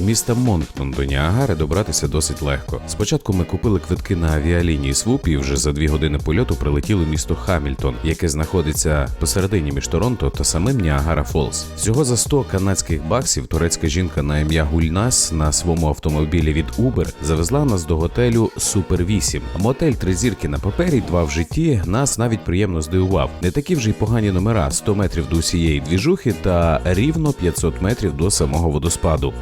міста Монктон до Ніагари добратися досить легко. Спочатку ми купили квитки на авіалінії Свуп і вже за дві години польоту прилетіли місто Хамільтон, яке знаходиться посередині між Торонто та самим Ніагара Фолз. Всього за 100 канадських баксів турецька жінка на ім'я Гульнас на своєму автомобілі від Uber завезла нас до готелю Супер 8. Мотель три зірки на папері, два в житті нас навіть приємно здивував. Не такі вже й погані номера: 100 метрів до усієї двіжухи та рівно 500 метрів до самого водоспаду.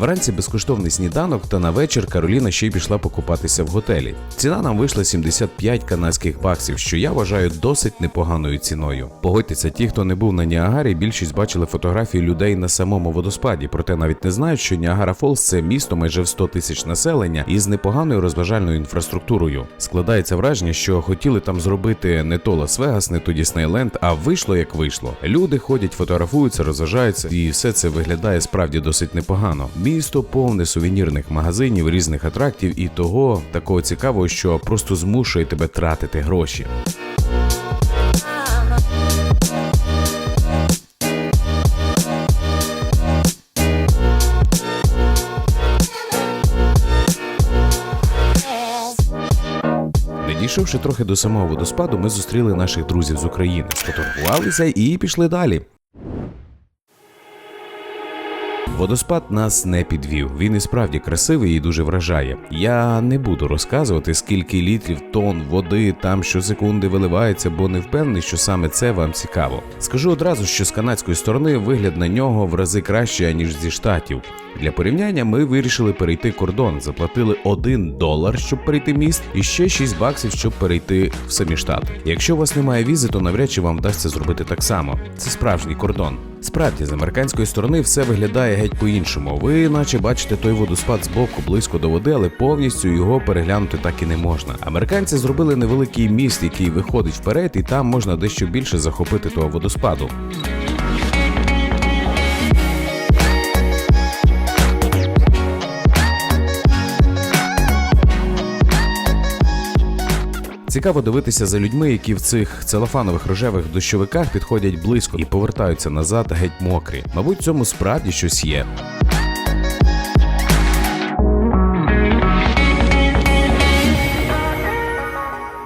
Вранці безкоштовний сніданок, та на вечір Кароліна ще й пішла покупатися в готелі. Ціна нам вийшла 75 канадських баксів, що я вважаю досить непоганою ціною. Погодьтеся, ті, хто не був на Ніагарі, більшість бачили фотографії людей на самому водоспаді, проте навіть не знають, що Ніагара Фолз це місто майже в 100 тисяч населення із непоганою розважальною інфраструктурою. Складається враження, що хотіли там зробити не то Лас-Вегас, не то Діснейленд, а вийшло як вийшло. Люди ходять, фотографуються, розважаються, і все це виглядає справді досить непогано. Місто повне сувенірних магазинів, різних атрактів і того такого цікавого, що просто змушує тебе тратити гроші. Дійшовши трохи до самого водоспаду, ми зустріли наших друзів з України, сфотографувалися і пішли далі. Водоспад нас не підвів. Він і справді красивий і дуже вражає. Я не буду розказувати, скільки літрів тонн води там щосекунди виливається, бо не впевнений, що саме це вам цікаво. Скажу одразу, що з канадської сторони вигляд на нього в рази краще ніж зі штатів. Для порівняння ми вирішили перейти кордон, заплатили 1 долар, щоб перейти міст, і ще 6 баксів, щоб перейти в самі штати. Якщо у вас немає візи, то навряд чи вам вдасться зробити так само. Це справжній кордон. Справді, з американської сторони все виглядає геть по-іншому. Ви, наче бачите той водоспад з боку близько до води, але повністю його переглянути так і не можна. Американці зробили невеликий міст, який виходить вперед, і там можна дещо більше захопити того водоспаду. Цікаво дивитися за людьми, які в цих целофанових рожевих дощовиках підходять близько і повертаються назад геть мокрі. Мабуть, в цьому справді щось є.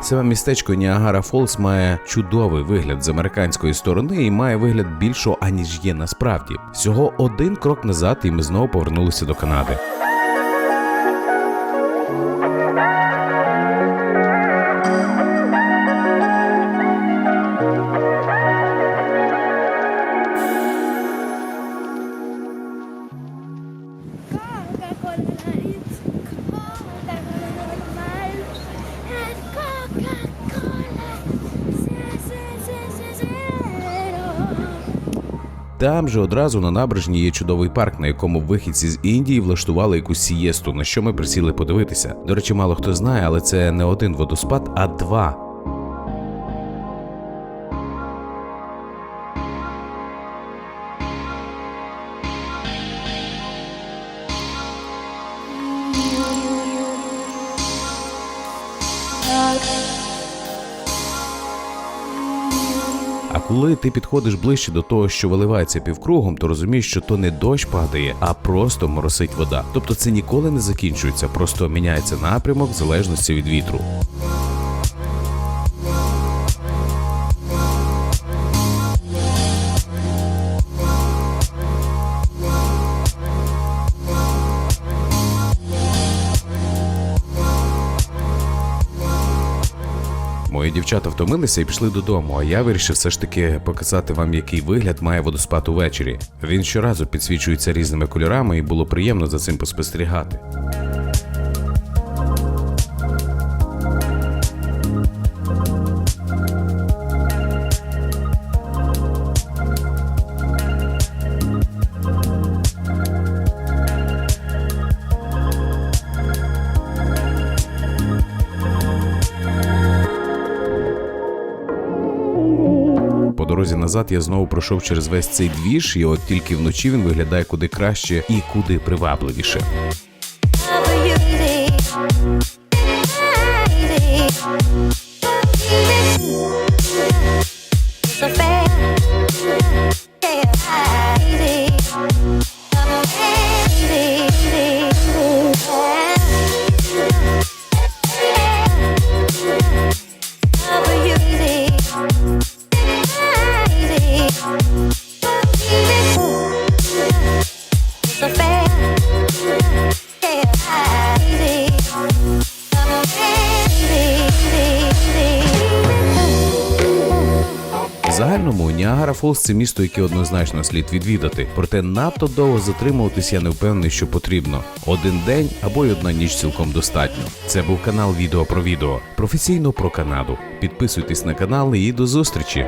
Саме містечко Ніагара Фолс має чудовий вигляд з американської сторони і має вигляд більшого, аніж є насправді. Всього один крок назад, і ми знову повернулися до Канади. Там же одразу на набережні є чудовий парк, на якому вихідці з Індії влаштували якусь сієсту, на що ми присіли подивитися. До речі, мало хто знає, але це не один водоспад, а два. А коли ти підходиш ближче до того, що виливається півкругом, то розумієш, що то не дощ падає, а просто моросить вода. Тобто це ніколи не закінчується, просто міняється напрямок в залежності від вітру. Мої дівчата втомилися і пішли додому, а я вирішив все ж таки показати вам, який вигляд має водоспад увечері. Він щоразу підсвічується різними кольорами, і було приємно за цим поспостерігати. Дорозі назад я знову пройшов через весь цей двіж, і от тільки вночі він виглядає куди краще і куди привабливіше. Yeah. Ніагара Фолз це місто, яке однозначно слід відвідати. Проте надто довго затримуватись я не впевнений, що потрібно. Один день або й одна ніч цілком достатньо. Це був канал Відео про відео. Професійно про Канаду. Підписуйтесь на канал і до зустрічі.